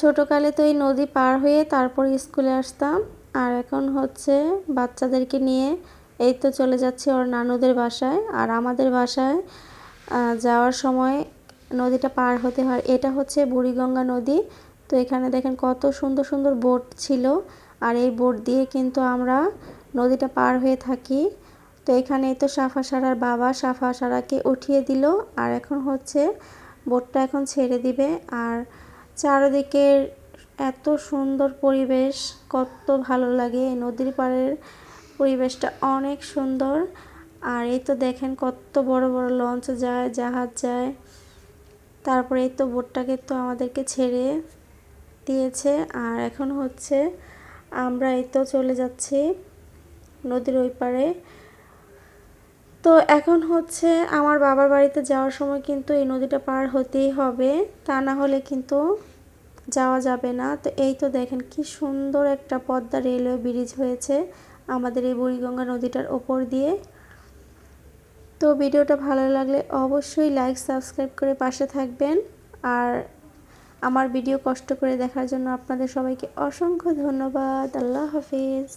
ছোটোকালে তো এই নদী পার হয়ে তারপর স্কুলে আসতাম। আর এখন হচ্ছে বাচ্চাদেরকে নিয়ে এই তো চলে যাচ্ছে ওর নানুদের বাসায়। আর আমাদের বাসায় যাওয়ার সময় নদীটা পার হতে হয়। এটা হচ্ছে বুড়িগঙ্গা নদী। তো এখানে দেখেন কত সুন্দর সুন্দর বোট ছিল। আর এই বোট দিয়ে কিন্তু আমরা নদীটা পার হয়ে থাকি। তো এখানে তো সাফা সারার বাবা সাফা সারাকে উঠিয়ে দিল। আর এখন হচ্ছে বোটটা এখন ছেড়ে দিবে। আর চারিদিকের এত সুন্দর পরিবেশ, কত ভালো লাগে। এই নদীর পাড়ের পরিবেশটা অনেক সুন্দর। আর এই তো দেখেন কত বড় বড় লঞ্চ যায়, জাহাজ যায়। তারপরে এই তো বোটটাকে তো আমাদেরকে ছেড়ে দিয়েছে। আর এখন হচ্ছে আমরা এই তো চলে যাচ্ছি নদীর ওই পারে তো এখন হচ্ছে আমার বাবার বাড়িতে যাওয়ার সময় কিন্তু এই নদীটা পার হতেই হবে। তা না হলে কিন্তু যাওয়া যাবে না। তো এই তো দেখেন কি সুন্দর একটা পদ্মা রেলওয়ে ব্রিজ হয়েছে আমাদের এই বুড়িগঙ্গা নদীটার ওপর দিয়ে। তো ভিডিওটা ভালো লাগলে অবশ্যই লাইক সাবস্ক্রাইব করে পাশে থাকবেন। আর আমার ভিডিও কষ্ট করে দেখার জন্য আপনাদের সবাইকে অসংখ্য ধন্যবাদ। আল্লাহ হাফিজ।